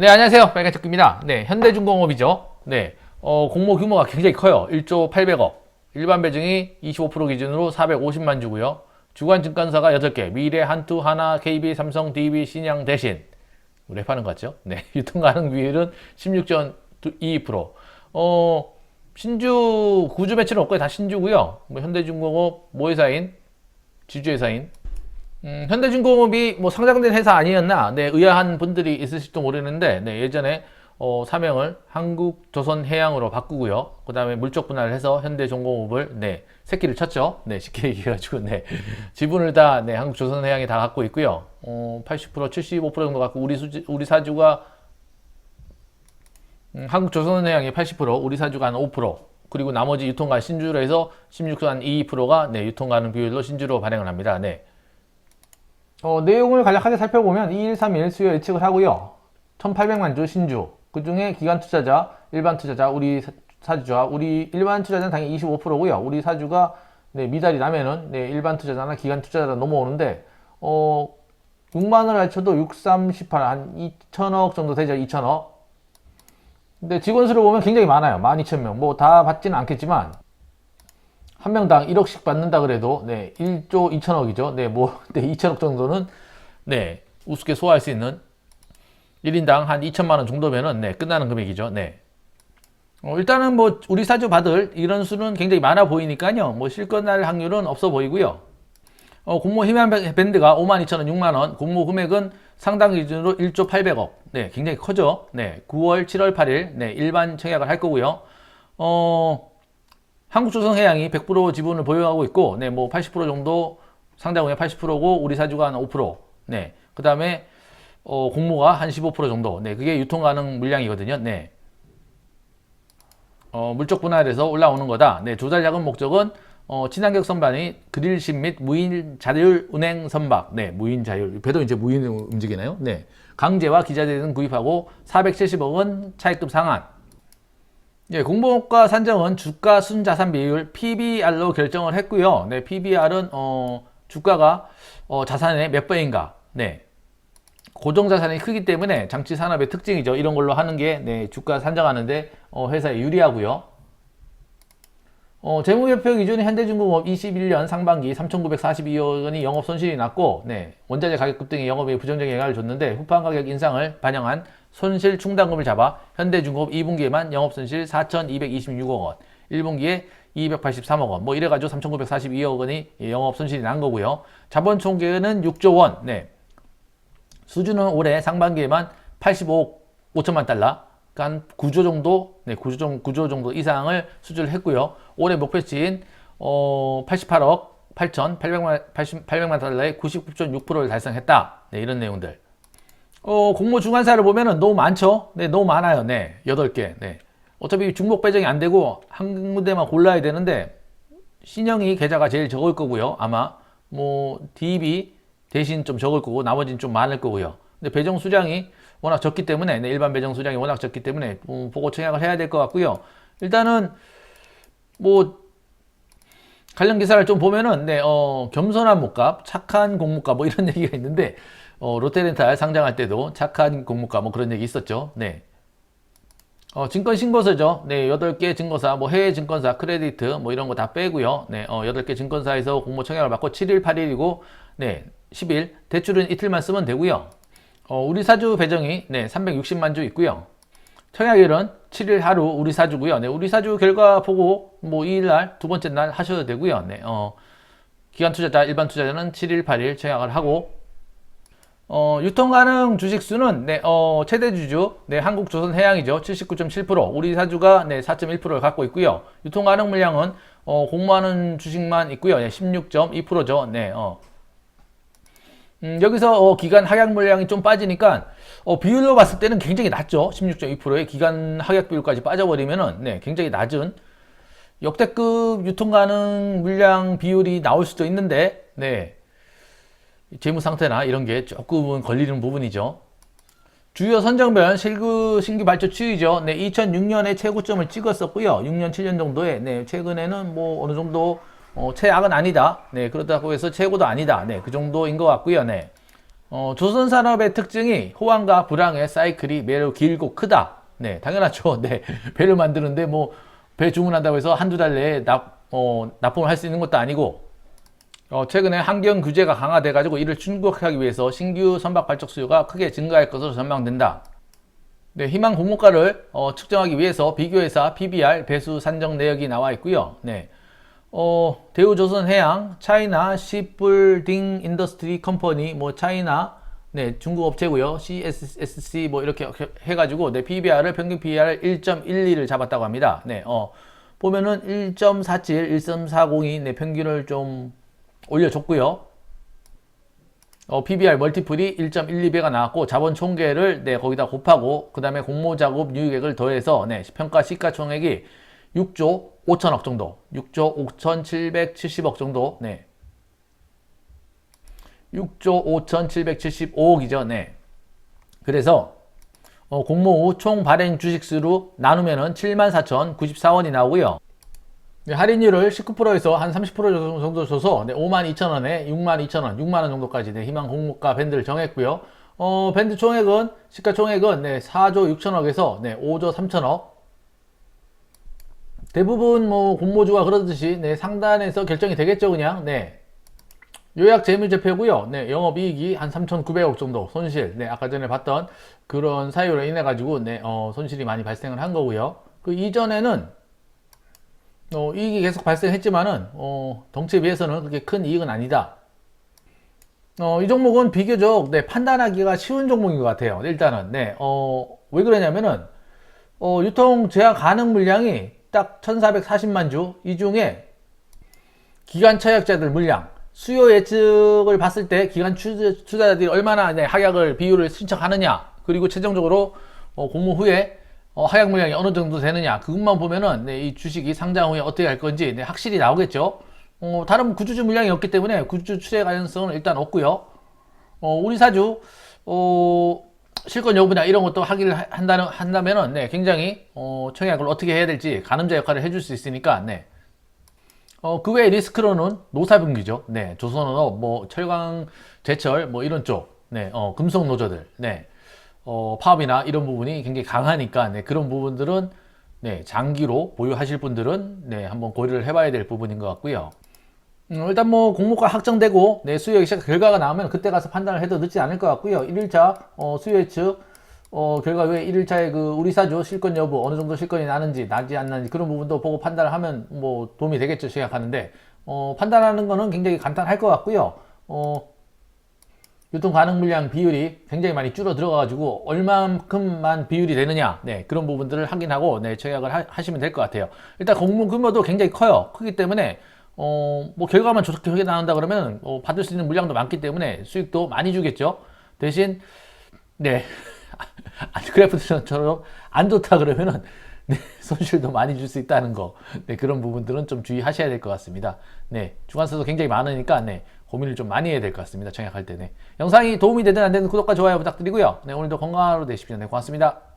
네, 안녕하세요. 빨간특입니다 네, 현대중공업이죠. 네, 어, 공모 규모가 굉장히 커요. 1조 800억. 일반 배정이 25% 기준으로 450만 주고요. 주관 증권사가 8개. 미래, 한투, 하나, KB, 삼성, DB, 신양, 대신. 랩하는 것 같죠? 네, 유통 가능 비율은 16.2%. 어, 신주 구주 매출은 없고요. 다 신주고요. 뭐 현대중공업 모회사인 지주회사인 음, 현대중공업이 뭐 상장된 회사 아니었나, 네, 의아한 분들이 있으실지도 모르는데, 네, 예전에 어, 사명을 한국조선해양으로 바꾸고요. 그 다음에 물적 분할을 해서 현대중공업을, 네, 새끼를 쳤죠. 네, 쉽게 얘기해가지고, 네, 지분을 다, 네, 한국조선해양이 다 갖고 있고요. 어, 80%, 75% 정도 갖고 우리 수지, 우리 사주가 음, 한국조선해양이 80%, 우리 사주가 한 5%, 그리고 나머지 유통가 신주로 해서 16.2%가 네, 유통 가능 비율로 신주로 발행을 합니다. 네. 어, 내용을 간략하게 살펴보면 2131 수요 예측을 하고요. 1800만 주 신주. 그 중에 기관 투자자, 일반 투자자, 우리 사- 사주자, 우리 일반 투자자는 당연히 25%고요. 우리 사주가 네, 미달이 나면은 네, 일반 투자자나 기관 투자자가 넘어오는데 어 6만 원을 쳐도 6, 3, 18, 한 2천억 정도 되죠. 2천억. 근데 직원 수를 보면 굉장히 많아요. 12,000명. 뭐 다 받지는 않겠지만 한 명당 1억씩 받는다 그래도 네, 1조 2천억이죠. 네, 뭐 네, 2천억 정도는 네, 우습게 소화할 수 있는 1인당 한 2천만 원 정도면은 네, 끝나는 금액이죠. 네. 어, 일단은 뭐 우리 사주 받을 이런 수는 굉장히 많아 보이니까요. 뭐 실컷 날 확률은 없어 보이고요. 어, 공모 희망 밴드가 5만 2천 원, 6만 원, 공모 금액은 상당 기준으로 1조 800억. 네, 굉장히 커죠. 네, 9월, 7월 8일 네, 일반 청약을 할 거고요. 어, 한국조선해양이 100% 지분을 보유하고 있고, 네, 뭐 80% 정도 상장후에 80%고 우리 사주가 한 5%. 네, 그 다음에 어, 공모가 한 15% 정도. 네, 그게 유통 가능 물량이거든요. 네. 어, 물적 분할에서 올라오는 거다. 네, 조달 자금 목적은 어, 친환경 선반이 그릴심 및 무인 자율 운행 선박. 네, 무인 자율. 배도 이제 무인 움직이나요? 네. 강제와 기자재 등 구입하고 470억은 차입금 상한. 예, 공모가 산정은 주가 순자산 비율 PBR로 결정을 했고요. 네, PBR은 어, 주가가 어, 자산의 몇 배인가. 네. 고정 자산이 크기 때문에 장치 산업의 특징이죠. 이런 걸로 하는 게 네, 주가 산정하는데 어, 회사에 유리하고요. 어, 재무제표 기준 현대중공업 21년 상반기 3,942억 원이 영업 손실이 났고, 네, 원자재 가격 급등이 영업에 부정적인 영향을 줬는데 후판 가격 인상을 반영한 손실 충당금을 잡아 현대중공업 2분기에만 영업 손실 4,226억 원, 1분기에 283억 원, 뭐 이래가지고 3,942억 원이 영업 손실이 난 거고요. 자본 총계는 6조 원, 네, 수준은 올해 상반기에만 85억 5천만 달러, 그러니까 한 9조 정도, 네, 9조, 정- 9조 정도 이상을 수주를 했고요. 올해 목표치인 어, 88억 8천 800만 80, 800만 달러의 99.6%를 달성했다. 네, 이런 내용들. 어, 공모 중간사를 보면은 너무 많죠? 네, 너무 많아요. 네, 8개. 네. 어차피 중복 배정이 안 되고 한 군데만 골라야 되는데 신형이 계좌가 제일 적을 거고요. 아마 뭐 DB 대신 좀 적을 거고 나머지는 좀 많을 거고요. 근데 배정 수량이 워낙 적기 때문에 네, 일반 배정 수량이 워낙 적기 때문에 음, 보고 청약을 해야 될 것 같고요. 일단은 뭐 관련 기사를 좀 보면은 네, 어, 겸손한 목값, 착한 공모가 뭐 이런 얘기가 있는데 어, 롯데렌탈 상장할 때도 착한 공모가 뭐 그런 얘기 있었죠. 네. 어, 증권 신고서죠. 네, 8개 증거사, 뭐 해외 증권사, 크레디트, 뭐 이런 거 다 빼고요. 네, 어, 8개 증권사에서 공모 청약을 받고 7일, 8일이고, 네, 10일, 대출은 이틀만 쓰면 되고요. 어, 우리 사주 배정이, 네, 360만 주 있고요. 청약일은 7일 하루 우리 사주고요. 네, 우리 사주 결과 보고, 뭐 2일 날, 두 번째 날 하셔도 되고요. 네, 어, 기관 투자자, 일반 투자자는 7일, 8일 청약을 하고, 어, 유통 가능 주식 수는 네, 어, 최대 주주 네, 한국조선해양이죠. 79.7%. 우리 사주가 네, 4.1%를 갖고 있고요. 유통 가능 물량은 어, 공모하는 주식만 있고요. 네, 16.2%죠. 네, 어. 음, 여기서 어, 기간 하약 물량이 좀 빠지니까 어, 비율로 봤을 때는 굉장히 낮죠. 16.2%의 기간 하약 비율까지 빠져버리면은 네, 굉장히 낮은 역대급 유통 가능 물량 비율이 나올 수도 있는데 네. 재무 상태나 이런 게 조금은 걸리는 부분이죠. 주요 선정별 실그 신규 발주 추이죠. 네, 2006년에 최고점을 찍었었고요. 6년, 7년 정도에 네, 최근에는 뭐 어느 정도 어, 최악은 아니다. 네, 그렇다고 해서 최고도 아니다. 네, 그 정도인 것 같고요. 네. 어, 조선 산업의 특징이 호황과 불황의 사이클이 매우 길고 크다. 네, 당연하죠. 네, 배를 만드는데 뭐 배 주문한다고 해서 한두 달 내에 납, 어, 납품을 할 수 있는 것도 아니고 어, 최근에 환경 규제가 강화돼 가지고 이를 충족하기 위해서 신규 선박 발적 수요가 크게 증가할 것으로 전망된다. 네, 희망 공모가를 어, 측정하기 위해서 비교회사 PBR 배수 산정 내역이 나와 있고요. 네. 어, 대우조선해양, 차이나 시뿔딩 인더스트리 컴퍼니, 뭐 차이나 네, 중국 업체고요. CSSC 뭐 이렇게 해가지고 네, PBR을 평균 PBR 1.12를 잡았다고 합니다. 네, 어, 보면은 1.47, 1.40이 네, 평균을 좀 올려줬고요. 어, PBR 멀티플이 1.12배가 나왔고 자본 총계를 네, 거기다 곱하고 그 다음에 공모 작업 유익액을 더해서 네, 평가 시가총액이 6조 5천억 정도, 6조 5,770억 정도, 네. 6조 5,775억이죠, 네. 그래서 어, 공모 후 총 발행 주식수로 나누면은 74,094원이 나오고요. 네, 할인율을 19%에서 한 30% 정도 줘서 네, 52,000원에 62,000원, 6만원 정도까지 네, 희망 공모가 밴드를 정했고요. 어, 밴드 총액은 시가총액은 네, 4조 6천억에서 네, 5조 3천억. 대부분 뭐 공모주가 그러듯이 네, 상단에서 결정이 되겠죠, 그냥. 네. 요약 재무제표고요. 네, 영업이익이 한 3,900억 정도 손실. 네, 아까 전에 봤던 그런 사유로 인해 가지고 네, 어, 손실이 많이 발생을 한 거고요. 그 이전에는 어, 이익이 계속 발생했지만은 어, 덩치에 비해서는 그렇게 큰 이익은 아니다. 어, 이 종목은 비교적 네, 판단하기가 쉬운 종목인 것 같아요. 일단은 네, 어, 왜 그러냐면은 어, 유통 제한 가능 물량이 딱 1,440만 주, 이 중에 기간 차약자들 물량, 수요 예측을 봤을 때 기간 투자자들이 얼마나 네, 하약을 비율을 신청하느냐, 그리고 최종적으로 어, 공모 후에 어, 하약 물량이 어느 정도 되느냐, 그것만 보면은 네, 이 주식이 상장 후에 어떻게 할 건지 네, 확실히 나오겠죠. 어, 다른 구주주 물량이 없기 때문에 구주주 추세 가능성은 일단 없고요. 어, 우리 사주 어, 실권 여부나 이런 것도 확인을 한다는 한다면은 네, 굉장히 어, 청약을 어떻게 해야 될지 가늠자 역할을 해줄 수 있으니까 네. 어, 그 외에 리스크로는 노사분기죠. 네, 조선업, 뭐 철강, 제철, 뭐 이런 쪽, 네, 어, 금속 노조들, 네, 어, 파업이나 이런 부분이 굉장히 강하니까 네, 그런 부분들은 네, 장기로 보유하실 분들은 네, 한번 고려를 해봐야 될 부분인 것 같고요. 음, 일단 뭐 공모가 확정되고 네, 수요 예측 결과가 나오면 그때 가서 판단을 해도 늦지 않을 것 같고요. 1일차 어, 수요 예측 어, 결과 외에 1일차에 그 우리 사주 실권 여부 어느 정도 실권이 나는지 나지 않는지 그런 부분도 보고 판단을 하면 뭐 도움이 되겠죠 생각하는데 어, 판단하는 거는 굉장히 간단할 것 같고요. 어, 유통 가능 물량 비율이 굉장히 많이 줄어 들어가 가지고 얼만큼만 비율이 되느냐 네 그런 부분들을 확인하고 네 청약을 하, 시면 될 것 같아요 일단 공모 규모도 굉장히 커요 크기 때문에 어, 뭐 결과만 좋게 나온다 그러면 어, 받을 수 있는 물량도 많기 때문에 수익도 많이 주겠죠. 대신 네 그래프처럼 안 좋다 그러면은 네, 손실도 많이 줄 수 있다는 거. 네, 그런 부분들은 좀 주의하셔야 될 것 같습니다. 네, 주관수도 굉장히 많으니까 네, 고민을 좀 많이 해야 될 것 같습니다. 청약할 때. 네. 영상이 도움이 되든 안 되든 구독과 좋아요 부탁드리고요. 네, 오늘도 건강한 하루 되십시오. 네, 고맙습니다.